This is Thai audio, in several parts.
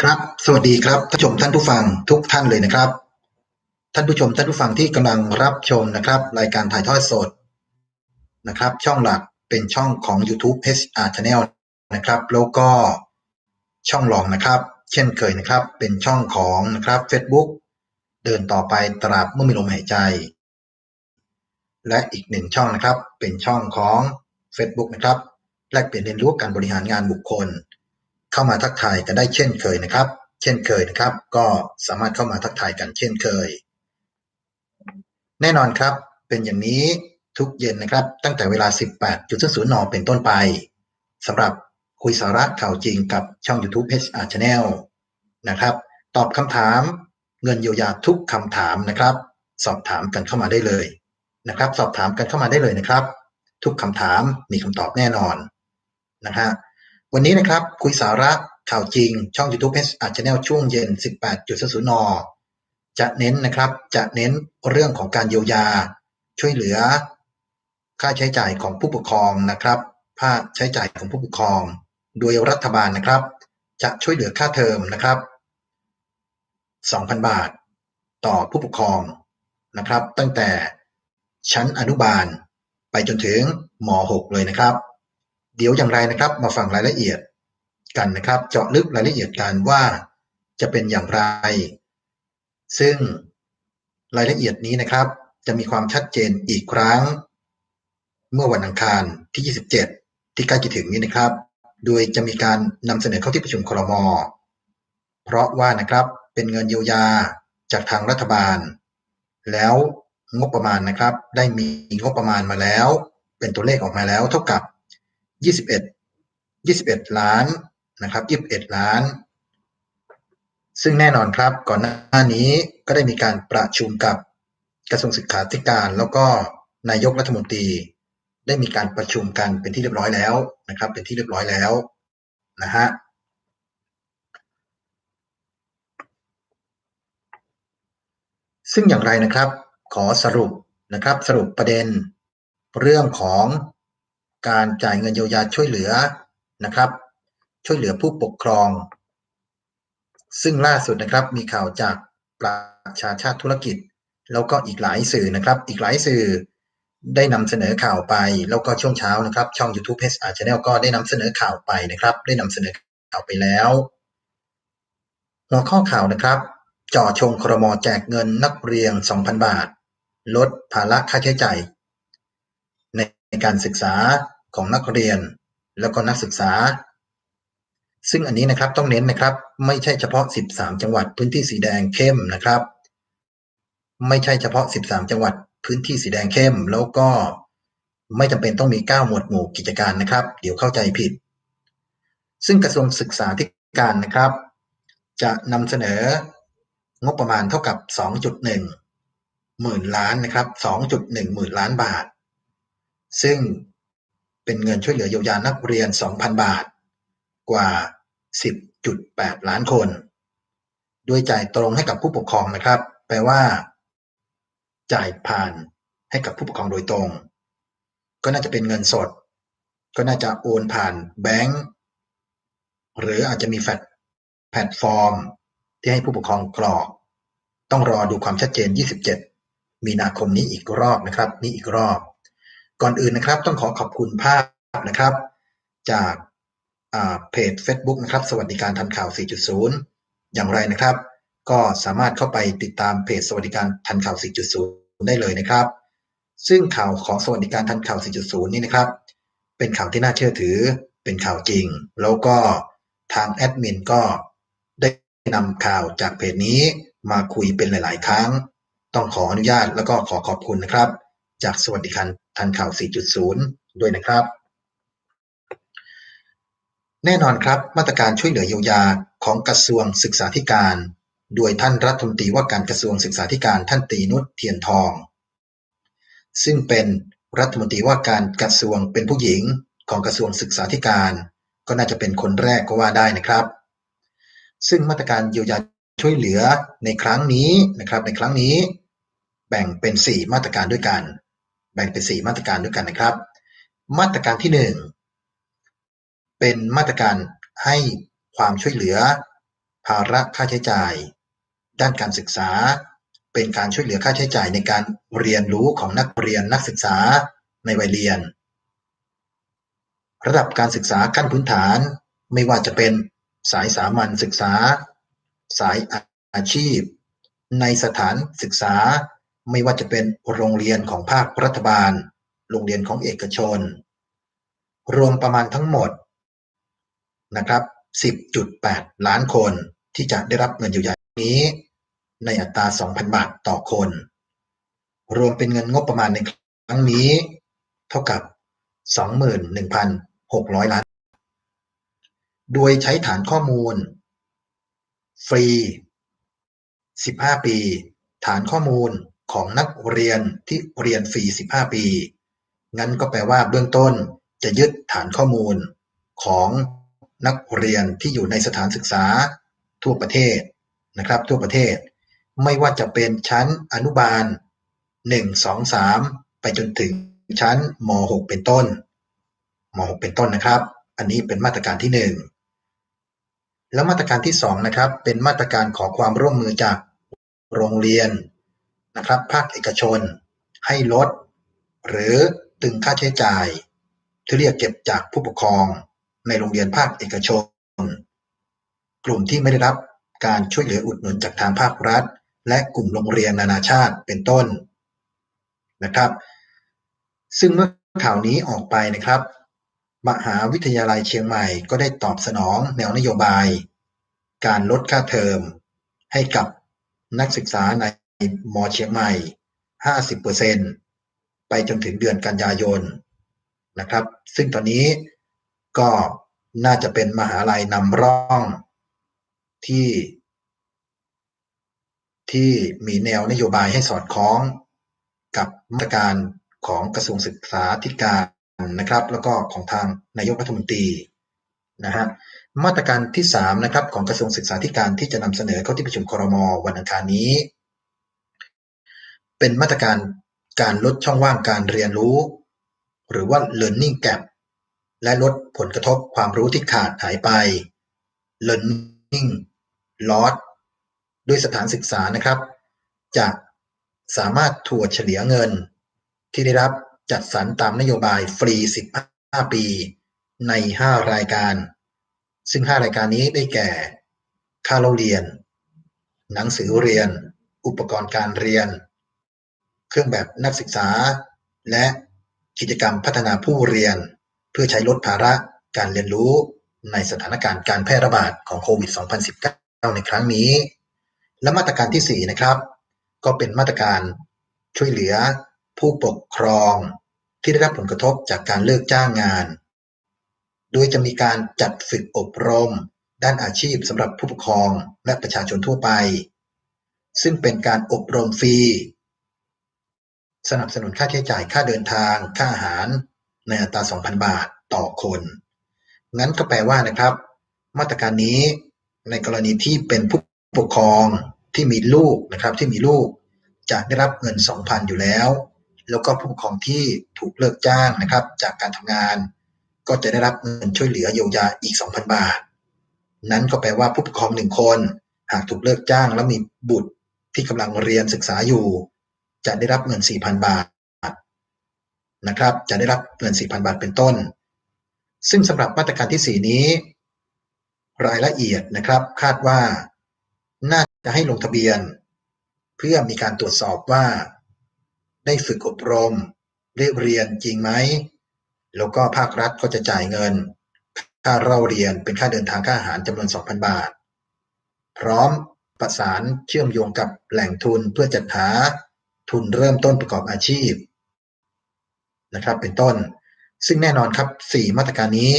ครับ สวัสดีครับท่านผู้ชมท่านผู้ฟังทุกท่านเลยนะครับ ท่านผู้ชมท่านผู้ฟังที่กำลังรับชมนะครับ รายการถ่ายทอดสดนะครับ ช่องหลักเป็นช่องของ YouTube HR Channel นะครับแล้วก็ช่องรองนะครับ เช่นเคยนะครับ เป็นช่องของนะครับ Facebook เดินต่อไปตราบเมื่อมีลมหายใจ และอีกหนึ่งช่องนะครับ เป็นช่องของ Facebook นะครับ แลกเปลี่ยนเรียนรู้การบริหารงานบุคคล เข้ามาทักทายกันได้เช่นเคยนะครับ เช่นเคยนะครับ ก็สามารถเข้ามาทักทายกันเช่นเคย แน่นอนครับเป็นอย่างนี้ทุกเย็นนะครับ ตั้งแต่เวลา 18.00นเป็นต้นไปสำหรับคุยสาระข่าวจริงกับช่อง YouTube HR Channel นะครับ ตอบคำถามเงินเยียวยาทุกคำถามนะครับ สอบถามกันเข้ามาได้เลยนะครับ สอบถามกันเข้ามาได้เลยนะครับ ทุกคำถามมีคำตอบแน่นอนนะฮะ วันนี้นะครับ คุยสาระข่าวจริง ช่อง YouTube HR Channel ช่วงเย็น 18.00น จะเน้นนะครับจะเน้นเรื่องของการเยียวยา ช่วยเหลือ ค่าใช้จ่ายของผู้ปกครองนะครับค่าใช้จ่ายของผู้ปกครอง โดยรัฐบาลนะครับ จะช่วยเหลือค่าเทอมนะครับ 2,000 บาท ต่อผู้ปกครองนะครับ ตั้งแต่ชั้นอนุบาล ไปจนถึงม .6 เลยนะครับ เดี๋ยวอย่างไรนะครับมาฟังรายละเอียดกันนะครับ เจาะลึกรายละเอียดกันว่าจะเป็นอย่างไร ซึ่งรายละเอียดนี้นะครับ จะมีความชัดเจนอีกครั้ง เมื่อวันอังคารที่ 27 ที่ใกล้จะถึงนี้นะครับ โดยจะมีการนำเสนอเข้าที่ประชุมครม เพราะว่านะครับเป็นเงินเยียวยาจากทางรัฐบาล แล้วงบประมาณนะครับ ได้มีงบประมาณมาแล้ว เป็นตัวเลขออกมาแล้วเท่ากับ 21 21ล้านนะครับ21ล้าน ซึ่งแน่นอนครับก่อนหน้านี้ก็ได้มีการประชุมกับกระทรวงศึกษาธิการ แล้วก็นายกรัฐมนตรี ได้มีการประชุมกันเป็นที่เรียบร้อยแล้วนะครับ เป็นที่เรียบร้อยแล้วนะฮะซึ่งอย่างไรนะครับ ขอสรุปนะครับสรุปประเด็นเรื่องของ การจ่ายเงินเยียวยาช่วยเหลือนะครับ ช่วยเหลือผู้ปกครอง ซึ่งล่าสุดนะครับมีข่าวจากประชาชาติธุรกิจ แล้วก็อีกหลายสื่อนะครับ อีกหลายสื่อได้นำเสนอข่าวไป แล้วก็ช่วงเช้านะครับ ช่อง YouTube HR Channel ก็ได้นำเสนอข่าวไปนะครับ ได้นำเสนอข่าวไปแล้วหัวข้อข่าวนะครับจ่อชงครมแจกเงินนักเรียน 2,000 บาท ลดภาระค่าใช้จ่าย ในการศึกษาของนักเรียน แล้วก็นักศึกษา ซึ่งอันนี้นะครับต้องเน้นนะครับ ไม่ใช่เฉพาะ 13 จังหวัดพื้นที่สีแดงเข้มนะครับ ไม่ใช่เฉพาะ 13 จังหวัดพื้นที่สีแดงเข้ม แล้วก็ไม่จำเป็นต้องมี 9 หมวดหมู่กิจการนะครับ เดี๋ยวเข้าใจผิด ซึ่งกระทรวงศึกษาธิการนะครับ จะนำเสนองบประมาณเท่ากับ 2.1 หมื่นล้านนะครับ 2.1 หมื่นล้านบาท ซึ่งเป็นเงินช่วยเหลือเยียวยานักเรียน 2,000 บาท กว่า 10.8 ล้านคนโดยจ่ายตรงให้กับผู้ปกครองนะครับ แปลว่า จ่ายผ่านให้กับผู้ปกครองโดยตรง ก็น่าจะเป็นเงินสด ก็น่าจะโอนผ่านแบงก์หรืออาจจะมีแฟลตแพลตฟอร์ม ที่ให้ผู้ปกครองกรอก ต้องรอดูความชัดเจน 27 มีนาคมนี้อีกรอบนะครับ นี่อีกรอบ ก่อนอื่นนะครับ ต้องขอขอบคุณภาพนะครับ จากเพจ Facebook นะครับ สวัสดิการทันข่าว 4.0 อย่างไรนะครับ ก็สามารถเข้าไปติดตามเพจสวัสดิการทันข่าว 4.0 ได้เลยนะครับ ซึ่งข่าวของสวัสดิการทันข่าว 4.0 นี่นะครับ เป็นข่าวที่น่าเชื่อถือ เป็นข่าวจริง แล้วก็ทางแอดมินก็ได้นำข่าวจากเพจนี้มาคุยเป็นหลาย ๆ ครั้ง ต้องขออนุญาตแล้วก็ขอขอบคุณนะครับ จากสวัสดิการทันข่าว 4.0 ด้วยนะครับ แน่นอนครับมาตรการช่วยเหลือเยียวยาของกระทรวงศึกษาธิการ โดยท่านรัฐมนตรีว่าการกระทรวงศึกษาธิการท่านตีนุชเทียนทอง ซึ่งเป็นรัฐมนตรีว่าการกระทรวงเป็นผู้หญิงของกระทรวงศึกษาธิการ ก็น่าจะเป็นคนแรกก็ว่าได้นะครับ ซึ่งมาตรการเยียวยาช่วยเหลือในครั้งนี้นะครับในครั้งนี้ แบ่งเป็น 4 มาตรการด้วยกัน บ่งเป็น 4 มาตรการด้วยกันนะครับ มาตรการที่ 1 เป็นมาตรการให้ความช่วยเหลือ ภาระค่าใช้จ่าย ด้านการศึกษา เป็นการช่วยเหลือค่าใช้จ่ายในการเรียนรู้ของนักเรียนนักศึกษาในวัยเรียน ระดับการศึกษาขั้นพื้นฐานไม่ว่าจะเป็นสายสามัญศึกษา สายอาชีพ ในสถานศึกษา ไม่ว่าจะเป็นโรงเรียนของภาครัฐบาล โรงเรียนของเอกชน รวมประมาณทั้งหมดนะครับ 10.8 ล้านคนที่จะได้รับเงินเยียวยานี้ ในอัตรา 2,000 บาทต่อคน รวมเป็นเงินงบประมาณในครั้งนี้ เท่ากับ 21,600 ล้าน โดยใช้ฐานข้อมูล ฟรี 15 ปี ฐานข้อมูล ของนักเรียนที่เรียนฟรี 15 ปี งั้นก็แปลว่าเบื้องต้นจะยึดฐานข้อมูลของนักเรียนที่อยู่ในสถานศึกษาทั่วประเทศนะครับ ทั่วประเทศ ไม่ว่าจะเป็นชั้นอนุบาล 1 2 3 ไปจนถึงชั้นม .6 เป็นต้นม .6 เป็นต้นนะครับ อันนี้เป็นมาตรการที่ 1 แล้วมาตรการที่ 2 นะครับ เป็นมาตรการขอความร่วมมือจากโรงเรียน นะครับภาคเอกชน ให้ลด หรือตึงค่าใช้จ่าย ที่เรียกเก็บจากผู้ปกครองในโรงเรียนภาคเอกชน กลุ่มที่ไม่ได้รับการช่วยเหลืออุดหนุนจากทางภาครัฐ และกลุ่มโรงเรียนนานาชาติเป็นต้นนะครับ ซึ่งเมื่อข่าวนี้ออกไปนะครับ มหาวิทยาลัยเชียงใหม่ก็ได้ตอบสนองแนวนโยบาย การลดค่าเทอม ให้กับนักศึกษาใน มอเชียงใหม่ 50%ไปจนถึงเดือนกันยายนนะครับ ซึ่งตอนนี้ก็น่าจะเป็นมหาลัยนำร่องที่ ที่มีแนวนโยบายให้สอดคล้องกับมาตรการของกระทรวงศึกษาธิการนะครับ แล้วก็ของทางนายกรัฐมนตรีนะฮะมาตรการที่3นะครับของกระทรวงศึกษาธิการที่จะนำเสนอเข้าที่ประชุมครมวันอังคารนี้ เป็นมาตรการการลดช่องว่างการเรียนรู้ หรือว่า learning gap และลดผลกระทบความรู้ที่ขาดหายไป learning loss ด้วยสถานศึกษานะครับ จะสามารถถัวเฉลี่ยเงิน ที่ได้รับจัดสรรตามนโยบายฟรี 15 ปี ใน 5 รายการ ซึ่ง 5 รายการนี้ได้แก่ ค่าเล่าเรียน หนังสือเรียน อุปกรณ์การเรียน เครื่องแบบนักศึกษา และกิจกรรมพัฒนาผู้เรียน เพื่อใช้ลดภาระการเรียนรู้ในสถานการณ์การแพร่ระบาดของโควิด 2019 ในครั้งนี้ และมาตรการที่ 4 นะครับ ก็เป็นมาตรการช่วยเหลือผู้ปกครองที่ได้รับผลกระทบจากการเลิกจ้างงาน โดยจะมีการจัดฝึกอบรม ด้านอาชีพสำหรับผู้ปกครองและประชาชนทั่วไป ซึ่งเป็นการอบรมฟรี สนับสนุนค่าใช้จ่ายค่าเดินทาง ค่าอาหาร ในอัตรา 2,000 บาทต่อคน งั้นก็แปลว่านะครับ มาตรการนี้ในกรณีที่เป็นผู้ปกครองที่มีลูกนะครับที่มีลูกจะได้รับเงิน 2,000 อยู่แล้ว แล้วก็ผู้ปกครองที่ถูกเลิกจ้างนะครับ จากการทำงาน ก็จะได้รับเงินช่วยเหลือเยียวยาอีก 2,000 บาท นั้นก็แปลว่าผู้ปกครองหนึ่งคน หากถูกเลิกจ้างแล้วมีบุตรที่กำลังเรียนศึกษาอยู่ จะได้รับเงิน 4,000 บาทนะครับ จะได้รับเงิน 4,000 บาทเป็นต้น ซึ่งสำหรับมาตรการที่ 4 นี้ รายละเอียดนะครับคาดว่า น่าจะให้ลงทะเบียน เพื่อมีการตรวจสอบว่า ได้ฝึกอบรมได้เรียนจริงไหม แล้วก็ภาครัฐก็จะจ่ายเงิน ค่าเล่าเรียนเป็นค่าเดินทางค่าอาหารจำนวน 2,000 บาท พร้อมประสานเชื่อมโยงกับแหล่งทุนเพื่อจัดหา ทุนเริ่มต้นประกอบอาชีพนะครับ เป็นต้น ซึ่งแน่นอนครับ 4 มาตรการนี้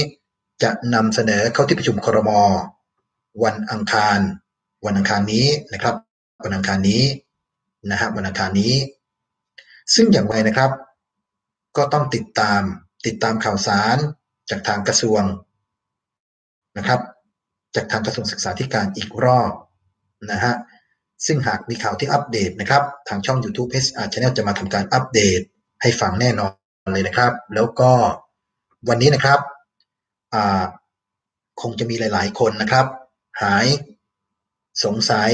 จะนำเสนอเข้าที่ประชุมครม วันอังคาร วันอังคารนี้นะครับ วันอังคารนี้นะฮะวันอังคารนี้ ซึ่งอย่างไรนะครับ ก็ต้องติดตามติดตามข่าวสารจากทางกระทรวงนะครับ จากทางกระทรวงศึกษาธิการอีกรอบนะฮะ ซึ่งหากมีข่าวที่อัปเดตนะครับ ทางช่อง YouTube HR Channel จะมาทำการอัปเดตให้ฟังแน่นอนเลยนะครับ แล้วก็วันนี้นะครับคงจะมีหลาย ๆ คนนะครับ หายสงสัย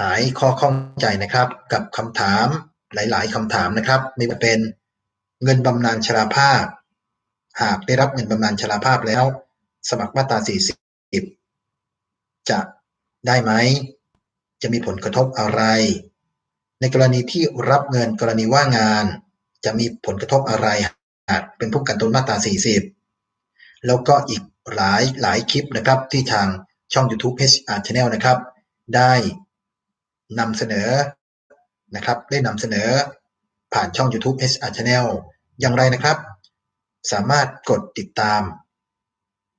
หายข้อข้องใจนะครับ กับคำถามหลาย ๆคำถามนะครับ ไม่ว่าเป็นเงินบำนาญชราภาพ หากได้รับเงินบำนาญชราภาพแล้ว สมัครมาตรา40 จะได้ไหม จะมีผลกระทบอะไร ในกรณีที่รับเงินกรณีว่างงาน จะมีผลกระทบอะไรหากเป็นผู้กันตนมาตรา 40 แล้วก็อีกหลายหลายคลิปนะครับที่ทางช่อง YouTube HR Channel นะครับ ได้นำเสนอนะครับได้นำเสนอผ่านช่อง YouTube HR Channel อย่างไรนะครับ สามารถกดติดตาม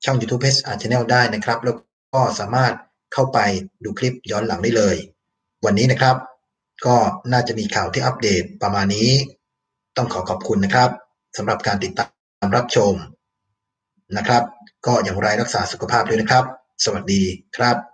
ช่อง YouTube HR Channel ได้นะครับ แล้วก็สามารถ เข้าไปดูคลิปย้อนหลังได้เลย วันนี้นะครับ ก็น่าจะมีข่าวที่อัปเดตประมาณนี้ ต้องขอขอบคุณนะครับสำหรับการติดตามรับชมนะครับ ก็อย่างไรรักษาสุขภาพด้วยนะครับ สวัสดีครับ